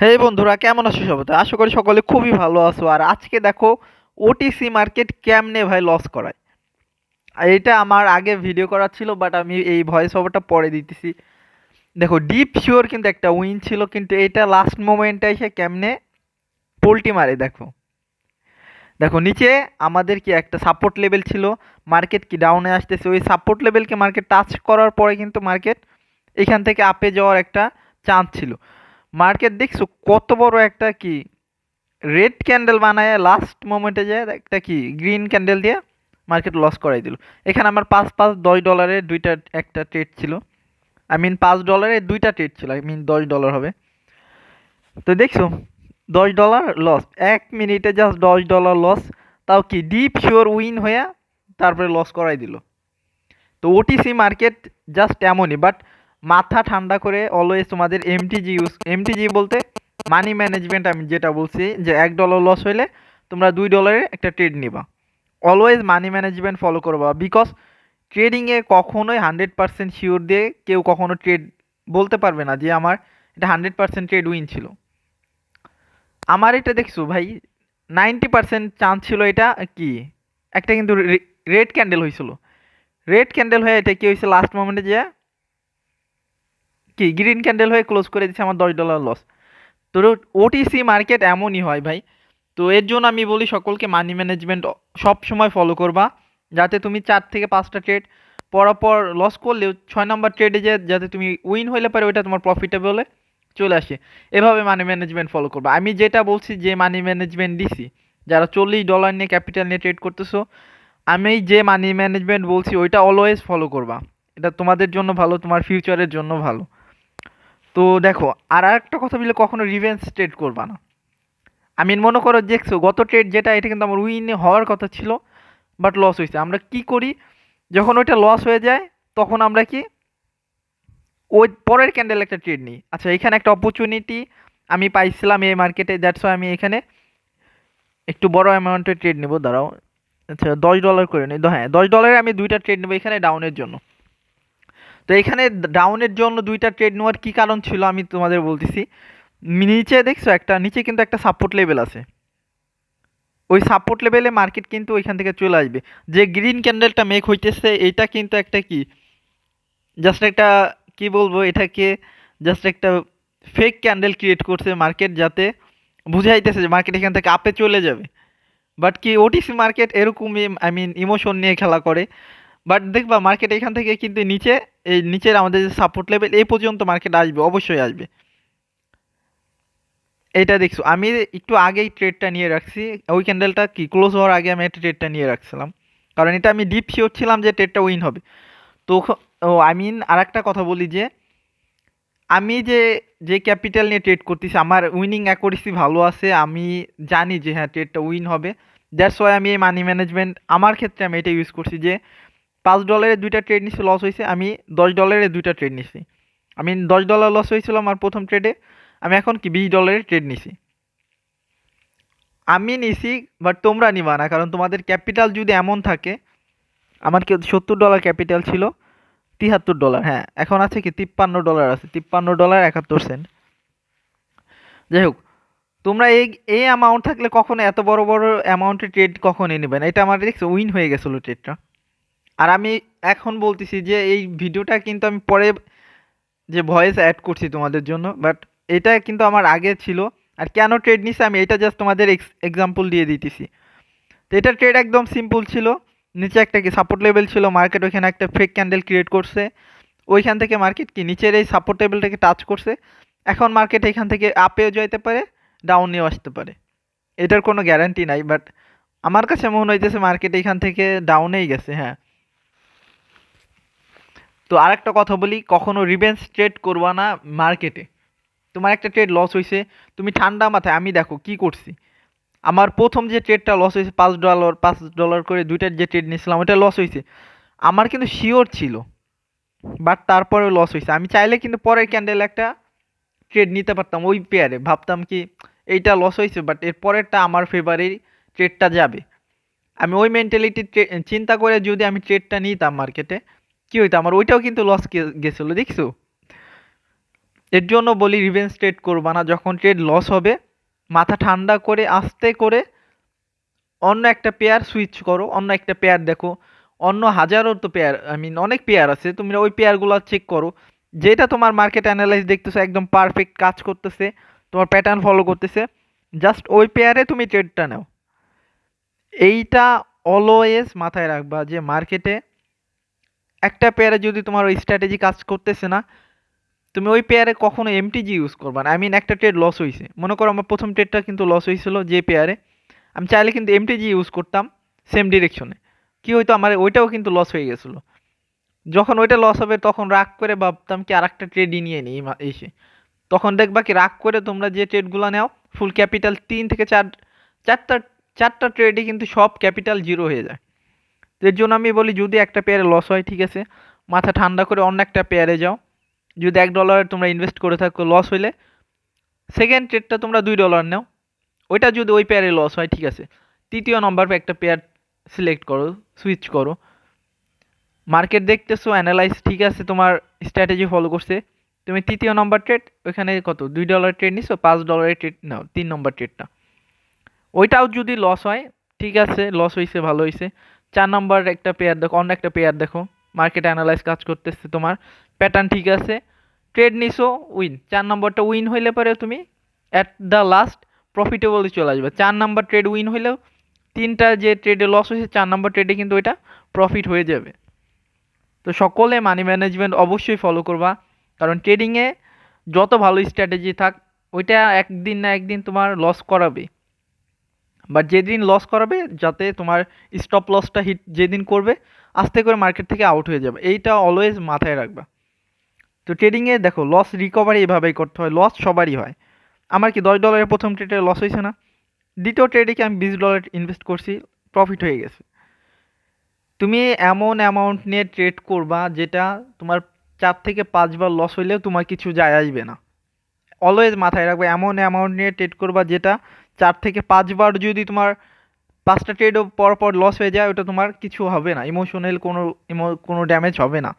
হে বন্ধুরা, কেমন আছো সবাই? আশা করি সকলে খুবই ভালো আছো। আর আজকে দেখো ওটিসি মার্কেট কেমনে ভাই লস করায়? এটা আমার আগে ভিডিও করা ছিল বাট আমি এই ভয়েস ওভারটা পরে দিতেছি। দেখো ডিপ শিওর কিন্তু একটা উইন ছিল, কিন্তু এটা লাস্ট মোমেন্টে এসে কেমনে? পোল্টি মারে, দেখো। দেখো, নিচে আমাদের কি একটা সাপোর্ট লেভেল ছিল মার্কেট কি ডাউনে আসতেছে, ওই সাপোর্ট লেভেলকে মার্কেট টাচ করার পরে কিন্তু মার্কেট এখান থেকে আপে যাওয়ার একটা চান্স ছিল। মার্কেট দেখছ? কত বড় একটা কি রেড ক্যান্ডেল বানায় লাস্ট মোমেন্টে যায় একটা কি গ্রিন ক্যান্ডেল দিয়ে মার্কেট লস করাই দিল। এখানে আমার পাঁচ পাঁচ দশ ডলারে দুইটা একটা ট্রেড ছিল। আই মিন পাঁচ ডলারে দুইটা ট্রেড ছিল। আই মিন দশ ডলার হবে। তো দেখছ, দশ ডলার লস এক মিনিটে জাস্ট দশ ডলার লস তাও কি ডিপ শিওর উইন হয়ে তারপরে লস করাই দিল। তো ওটিসি মার্কেট জাস্ট এমনই। বাট মাথা ঠান্ডা করে অলওয়েজ তোমাদের এমটিজি ইউজ এমটিজি বলতে মানি ম্যানেজমেন্ট আমি যেটা বলছি যে এক ডলার লস হইলে তোমরা দুই ডলারের একটা ট্রেড নিবা। অলওয়েজ মানি ম্যানেজমেন্ট ফলো করবা বিকজ ট্রেডিংয়ে কখনোই হান্ড্রেড পার্সেন্ট শিওর দিয়ে কেউ কখনো ট্রেড বলতে পারবে না যে আমার এটা হান্ড্রেড পার্সেন্ট ট্রেড উইন ছিল। আমার এটা দেখছ ভাই নাইনটি পার্সেন্ট চান্স ছিল এটা কি? একটা কিন্তু রেড ক্যান্ডেল হয়েছিল রেড ক্যান্ডেল হয়ে এটা কি হয়েছে লাস্ট মোমেন্টে যে কি? গ্রিন ক্যান্ডেল হয়ে ক্লোজ করে দিচ্ছে আমার দশ ডলার লস তো ওটিসি মার্কেট এমনই হয় ভাই। তো এর জন্য আমি বলি সকলকে মানি ম্যানেজমেন্ট সব সময় ফলো করবা। যাতে তুমি চার থেকে পাঁচটা ট্রেড পরপর লস করলেও ছয় নম্বর ট্রেডে যে যাতে তুমি উইন হইলে পারে ওইটা তোমার প্রফিটেবলে চলে আসে। এভাবে মানি ম্যানেজমেন্ট ফলো করবা। আমি যেটা বলছি যে মানি ম্যানেজমেন্ট দিছি, যারা চল্লিশ ডলার নিয়ে ক্যাপিটাল নিয়ে ট্রেড করতেছো, আমি যে মানি ম্যানেজমেন্ট বলছি, ওইটা অলওয়েজ ফলো করবা। এটা তোমাদের জন্য ভালো, তোমার ফিউচারের জন্য ভালো। তো দেখো, আর একটা কথা বললে কখনো রিভেন্স ট্রেড করবা না। আমি মনে করো দেখছ, গত ট্রেড যেটা, এটা কিন্তু আমার উইন হওয়ার কথা ছিল বাট লস হয়েছে। আমরা কি করি? যখন ওইটা লস হয়ে যায়, তখন আমরা কি? ওই পরের ক্যান্ডেল একটা ট্রেড নিই। আচ্ছা এখানে একটা অপরচুনিটি আমি পাইছিলাম এই মার্কেটে দ্যাটস আমি এখানে একটু বড় অ্যামাউন্টের ট্রেড নেব, দাঁড়াও। আচ্ছা দশ ডলার করে নিই। হ্যাঁ দশ ডলারে আমি দুইটা ট্রেড নেব এখানে ডাউনের জন্য। তো এখানে ডাউনের জন্য দুইটা ট্রেড নেওয়ার কী কারণ ছিল আমি তোমাদের বলতেছি। নিচে দেখছ একটা, নিচে কিন্তু একটা সাপোর্ট লেভেল আছে। ওই সাপোর্ট লেভেলে মার্কেট কিন্তু ওইখান থেকে চলে আসবে। যে গ্রিন ক্যান্ডেলটা মেক হইতেছে এটা কিন্তু একটা কি? জাস্ট একটা, কি বলব, এটাকে জাস্ট একটা ফেক ক্যান্ডেল ক্রিয়েট করছে মার্কেট যাতে বুঝাইতেছে যে মার্কেট এখান থেকে আপে চলে যাবে। বাট কি ওটিসি মার্কেট এরকমই আই মিন ইমোশন নিয়ে খেলা করে। বাট দেখবা মার্কেট এখান থেকে কিন্তু নিচে, এই নিচের আমাদের যে সাপোর্ট লেভেল এই পর্যন্ত মার্কেট আসবে, অবশ্যই আসবে। এটা দেখছ, আমি একটু আগেই ট্রেডটা নিয়ে রাখছি। ওই ক্যান্ডেলটা কি ক্লোজ হওয়ার আগে আমি একটা ট্রেডটা নিয়ে রাখছিলাম। কারণ এটা আমি ডিপ শিওর ছিলাম যে ট্রেডটা উইন হবে। তো ও আই মিন আর একটা কথা বলি যে, আমি যে যে ক্যাপিটাল নিয়ে ট্রেড করতেছি, আমার উইনিং অ্যাকুরেসি ভালো আছে, আমি জানি যে হ্যাঁ ট্রেডটা উইন হবে। দ্যাটস ওয়াই আমি এই মানি ম্যানেজমেন্ট আমার ক্ষেত্রে আমি এটা ইউজ করছি যে পাঁচ ডলারে দুইটা ট্রেড নিছি লস হয়েছে আমি দশ ডলারে দুইটা ট্রেড নিছি। আমি দশ ডলার লস হয়েছিল আমার প্রথম ট্রেডে আমি এখন কি বিশ ডলারের ট্রেড নিছি। আমি নিছি বাট তোমরা নিবা না, কারণ তোমাদের ক্যাপিটাল যদি এমন থাকে, আমার কি সত্তর ডলার ক্যাপিটাল ছিল? তিহাত্তর ডলার হ্যাঁ এখন আছে কি তিপ্পান্ন ডলার আছে, তিপ্পান্ন ডলার একাত্তর সেন্ট যাই হোক, তোমরা এই এই অ্যামাউন্ট থাকলে কখনো এত বড় বড় অ্যামাউন্টের ট্রেড কখনই নেবে না, এটা আমার দেখছ উইন হয়ে গেছিল ট্রেডটা আর আমি এখন বলতেছি যে এই ভিডিওটা কিন্তু আমি পরে যে ভয়েস অ্যাড করছি তোমাদের জন্য বাট এটা কিন্তু আমার আগে ছিল। আর কেন ট্রেড নিছি আমি এটা জাস্ট তোমাদের এক্সাম্পল দিয়ে দিতেছি। তো এটা ট্রেড একদম সিম্পল ছিল। নিচে একটা কি সাপোর্ট লেভেল ছিল মার্কেট ওইখানে একটা ফেক ক্যান্ডেল ক্রিয়েট করছে। ওইখান থেকে মার্কেট কি নিচের এই সাপোর্ট লেভেলটাকে টাচ করছে। এখন মার্কেট এখান থেকে আপেও যেতে পারে ডাউনেও আসতে পারে। এটার কোনো গ্যারান্টি নাই বাট আমার কাছে মনে হইতেছে মার্কেট এখান থেকে ডাউনেই গেছে হ্যাঁ। তো আরেকটা কথা বলি, কখনো রিভেন্স ট্রেড করবা না মার্কেটে তোমার একটা ট্রেড লস হয়েছে তুমি ঠান্ডা মাথায়, আমি দেখো কি করছি। আমার প্রথম যে ট্রেডটা লস হয়েছে পাঁচ ডলার পাঁচ ডলার করে দুইটার যে ট্রেড নিয়েছিলাম ওটা লস হয়েছে আমার কিন্তু শিওর ছিল বাট তারপরে লস হয়েছে আমি চাইলে কিন্তু পরের ক্যান্ডেল একটা ট্রেড নিতে পারতাম, ওই পেয়ারে ভাবতাম কি, এইটা লস হয়েছে বাট এর পরেরটা আমার ফেভারেই ট্রেডটা যাবে। আমি ওই মেন্টালিটি চিন্তা করে যদি আমি ট্রেডটা নিতাম মার্কেটে কী হইতো? আমার ওইটাও কিন্তু লস গেছিল, দেখছ? এর জন্য বলি রিভেন্স ট্রেড করবা না। যখন ট্রেড লস হবে, মাথা ঠান্ডা করে, আস্তে করে অন্য একটা পেয়ার সুইচ করো, অন্য একটা পেয়ার দেখো। অন্য হাজারো তো পেয়ার আই মিন অনেক পেয়ার আছে তুমি ওই পেয়ারগুলো চেক করো। যেটা তোমার মার্কেট অ্যানালাইজ দেখতেছো, একদম পারফেক্ট কাজ করতেছে, তোমার প্যাটার্ন ফলো করতেছে জাস্ট ওই পেয়ারে তুমি ট্রেডটা নাও। এইটা অলওয়েজ মাথায় রাখবা যে মার্কেটে একটা পেয়ারে যদি তোমার ওই স্ট্র্যাটেজি কাজ করতেছে না, তুমি ওই পেয়ারে কখনো এমটিজি ইউজ করবা না। আই মিন একটা ট্রেড লস হয়েছে মনে করো আমার প্রথম ট্রেডটা কিন্তু লস হয়েছিল যে পেয়ারে আমি চাইলে কিন্তু এমটিজি ইউজ করতাম সেম ডিরেকশনে কী হয়তো আমার, ওইটাও কিন্তু লস হয়ে গেছিল। যখন ওইটা লস হবে, তখন রাগ করে ভাবতাম কি আর একটা ট্রেডই নিয়ে নিই এসে। তখন দেখবা কি রাগ করে তোমরা যে ট্রেডগুলো নাও ফুল ক্যাপিটাল তিন থেকে চার চারটা চারটা ট্রেডই কিন্তু সব ক্যাপিটাল জিরো হয়ে যায়। এর জন্য আমি বলি, যদি একটা পেয়ারে লস হয়, ঠিক আছে, মাথা ঠান্ডা করে অন্য একটা পেয়ারে যাও, যদি এক ডলার তোমরা ইনভেস্ট করে থাকো লস হইলে সেকেন্ড ট্রেডটা তোমরা দুই ডলার নাও, ওইটা যদি ওই পেয়ারে লস হয়, ঠিক আছে, তৃতীয় নম্বর একটা পেয়ার সিলেক্ট করো সুইচ করো মার্কেট দেখতেছো অ্যানালাইজ ঠিক আছে, তোমার স্ট্র্যাটেজি ফলো করছে, তুমি তৃতীয় নম্বর ট্রেড ওইখানে কত, দুই ডলার ট্রেড নিছো, পাঁচ ডলারের ট্রেড নাও, তিন নম্বর ট্রেডটা ওইটাও যদি লস হয়, ঠিক আছে লস হয়েছে ভালো হয়েছে চার নম্বর একটা পেয়ার দেখো, অন্য একটা পেয়ার দেখো। মার্কেট অ্যানালাইজ কাজ করতেছে তোমার। প্যাটার্ন ঠিক আছে। ট্রেড নিছো উইন চার নম্বরটা উইন হইলে পরে তুমি অ্যাট দ্য লাস্ট প্রফিটেবলই চলে আসবে। চার নম্বর ট্রেড উইন হইলেও তিনটা যে ট্রেডে লস হয়েছে, চার নম্বর ট্রেডে কিন্তু ওইটা প্রফিট হয়ে যাবে। তো সকলে মানি ম্যানেজমেন্ট অবশ্যই ফলো করবা। কারণ ট্রেডিংয়ে যত ভালো স্ট্র্যাটেজি থাক, ওইটা একদিন না একদিন তোমার লস করাবে। বাট যেদিন লস করাবে, যাতে তোমার স্টপ লসটা হিট যেদিন করবে, আস্তে করে মার্কেট থেকে আউট হয়ে যাবে। এইটা অলওয়েজ মাথায় রাখবা। তো ট্রেডিংয়ে দেখো লস রিকভারি এভাবেই করতে হয় লস সবারই হয়। আমার কি দশ ডলারের প্রথম ট্রেডে লস হয়েছে না? দ্বিতীয় ট্রেডে কি আমি বিশ ডলার ইনভেস্ট করছি প্রফিট হয়ে গেছে। তুমি এমন অ্যামাউন্ট নিয়ে ট্রেড করবা, যেটা তোমার চার থেকে পাঁচবার লস হইলেও তোমার কিছু যায় আসবে না। অলওয়েজ মাথায় রাখবে, এমন অ্যামাউন্ট নিয়ে ট্রেড করবা, যেটা চার থেকে পাঁচবার যদি তোমার পাঁচটা ট্রেডও পর পর লস হয়ে যায়, ওটা তোমার কিছু হবে না। ইমোশনাল কোনো ইমো কোনো ড্যামেজ হবে না।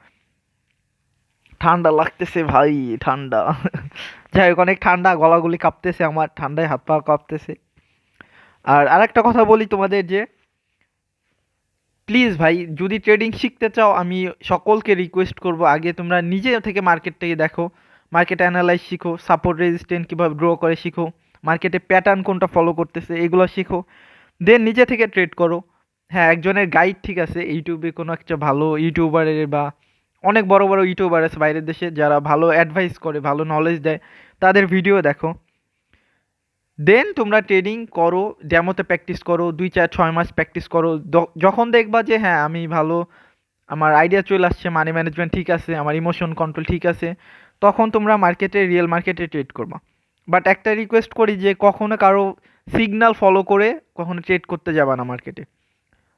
ঠান্ডা লাগতেছে ভাই, ঠান্ডা। যাই হোক, অনেক ঠান্ডা, গলাগুলি কাঁপতেছে আমার, ঠান্ডায় হাত পা কাঁপতেছে। আর আরেকটা কথা বলি তোমাদের যে প্লিজ ভাই, যদি ট্রেডিং শিখতে চাও, আমি সকলকে রিকোয়েস্ট করব, আগে তোমরা নিজে থেকে মার্কেটটাকে দেখো মার্কেট অ্যানালাইজ শিখো সাপোর্ট রেজিস্ট্যান্ট কীভাবে ড্র করে শিখো। মার্কেটে প্যাটার্ন কোনটা ফলো করতেছে, এগুলো শেখো। দেন নিজে থেকে ট্রেড করো। হ্যাঁ একজনের গাইড ঠিক আছে, ইউটিউবে কোনো একটা ভালো ইউটিউবারের বা অনেক বড় বড় ইউটিউবার আছে বাইরের দেশে, যারা ভালো অ্যাডভাইস করে, ভালো নলেজ দেয়, তাদের ভিডিও দেখো। দেন তোমরা ট্রেডিং করো ডেমোতে প্র্যাকটিস করো, দুই চার, ছয় মাস প্র্যাকটিস করো। যখন দেখবা যে হ্যাঁ আমি ভালো, আমার আইডিয়া চলে আসছে মানি ম্যানেজমেন্ট ঠিক আছে, আমার ইমোশন কন্ট্রোল ঠিক আছে, তখন তোমরা মার্কেটে রিয়েল মার্কেটে ট্রেড করবা। বাট একটা রিকোয়েস্ট করি যে কখনো কারও সিগন্যাল ফলো করে কখনো ট্রেড করতে যাবা না মার্কেটে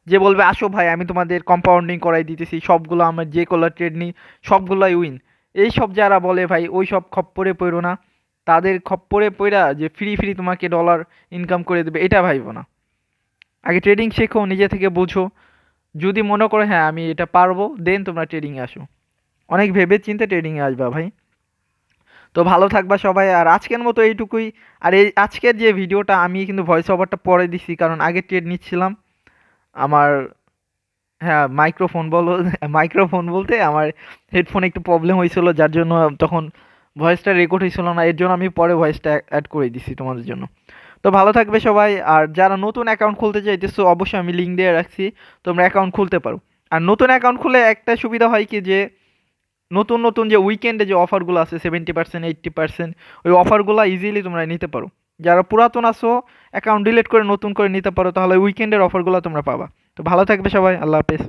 যে বলবে, আসো ভাই, আমি তোমাদের কম্পাউন্ডিং করাই দিতেছি, সবগুলো আমার যে কলার ট্রেড নিই, সবগুলোই উইন এই সব যারা বলে, ভাই, ওই সব খপ্পরে পড়ো না। তাদের খপ্পরে পড়া যে ফ্রি ফ্রি তোমাকে ডলার ইনকাম করে দেবে, এটা ভাইবো না। আগে ট্রেডিং শেখো, নিজে থেকে বুঝো। যদি মনে করো হ্যাঁ আমি এটা পারব দেন তোমরা ট্রেডিংয়ে আসো। অনেক ভেবে চিন্তে ট্রেডিংয়ে আসবা ভাই। তো ভালো থাকবা সবাই, আর আজকের মতো এইটুকুই। আর এই আজকের যে ভিডিওটা, আমি কিন্তু ভয়েস ওভারটা পরে দিছি, কারণ আগে ট্রেড নিচ্ছিলাম। আমার হ্যাঁ মাইক্রোফোন বলো মাইক্রোফোন বলতে আমার হেডফোনে একটু প্রবলেম হয়েছিল, যার জন্য তখন ভয়েসটা রেকর্ড হয়েছিল না, এর জন্য আমি পরে ভয়েসটা অ্যাড করে দিছি তোমাদের জন্য। তো ভালো থাকবে সবাই, আর যারা নতুন অ্যাকাউন্ট খুলতে চাইতেছো, অবশ্যই আমি লিঙ্ক দিয়ে রাখছি, তোমরা অ্যাকাউন্ট খুলতে পারো। আর নতুন অ্যাকাউন্ট খুলে একটা সুবিধা হয় কি, যে নতুন নতুন যে উইকেন্ডে যে অফারগুলো আছে সেভেন্টি পার্সেন্ট এইট্টি পার্সেন্ট ওই অফারগুলো ইজিলি তোমরা নিতে পারো। যারা পুরাতন আসো অ্যাকাউন্ট ডিলিট করে নতুন করে নিতে পারো, তাহলে উইকেন্ডের অফারগুলো তোমরা পাবা। তো ভালো থাকবে সবাই, আল্লাহ হাফেজ।